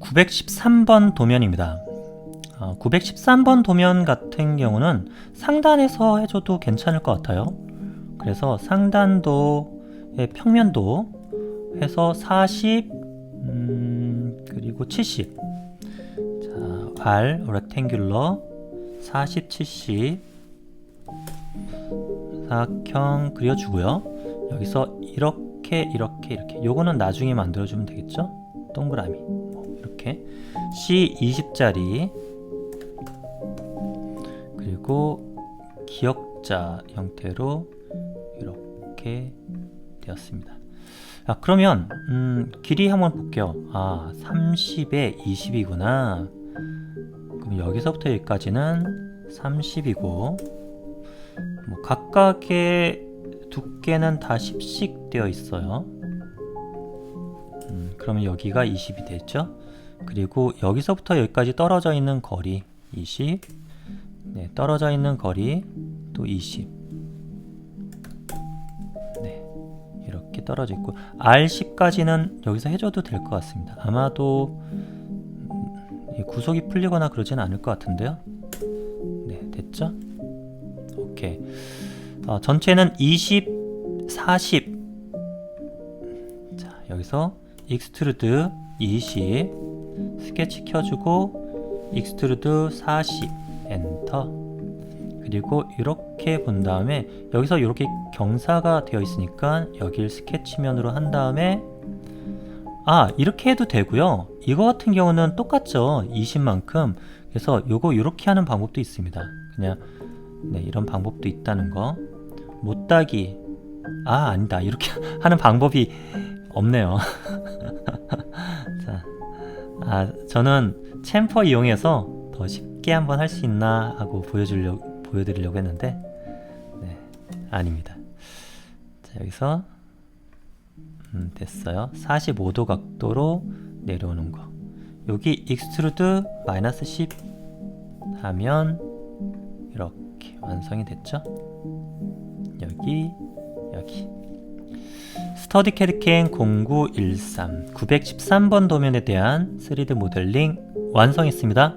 (913번) 도면입니다. 어, 913번 도면 같은 경우는 상단에서 해줘도 괜찮을 것 같아요. 그래서 상단도의 평면도 해서 40 음, 그리고 70 자, R rectangular 40 70 사각형 그려주고요. 여기서 이렇게 이렇게 이렇게 요거는 나중에 만들어주면 되겠죠? 동그라미 뭐 이렇게 C 20짜리 그리고 기역자 형태로 이렇게 되었습니다. 아, 그러면 음, 길이 한번 볼게요. 아, 30에 20이구나. 그럼 여기서부터 여기까지는 30이고 뭐 각각의 두께는 다 10씩 되어 있어요. 음, 그러면 여기가 20이 되죠. 그리고 여기서부터 여기까지 떨어져 있는 거리 20 네, 떨어져 있는 거리 또 20. 네, 이렇게 떨어져 있고 R10까지는 여기서 해줘도 될 것 같습니다. 아마도 음, 이 구속이 풀리거나 그러진 않을 것 같은데요. 네, 됐죠? 오케이. 어, 전체는 20, 40. 자, 여기서 익스트루드 20 스케치 켜주고 익스트루드 40 엔터. 그리고 이렇게 본 다음에 여기서 이렇게 경사가 되어 있으니까 여길 스케치면으로 한 다음에 아 이렇게 해도 되고요. 이거 같은 경우는 똑같죠. 20만큼. 그래서 요거 이렇게 하는 방법도 있습니다. 그냥 네 이런 방법도 있다는 거. 못따기. 아 아니다. 이렇게 하는 방법이 없네요 자, 아 저는 챔퍼 이용해서 더 쉽게 한번 할 수 있나 하고 보여주려 보여드리려고 했는데 네 아닙니다. 자 여기서 음, 됐어요. 45도 각도로 내려오는 거. 여기 익스트루드 마이너스 10 하면 이렇게 완성이 됐죠. 여기 여기 스터디 캐드캔 0913 913번 도면에 대한 3D 모델링 완성했습니다.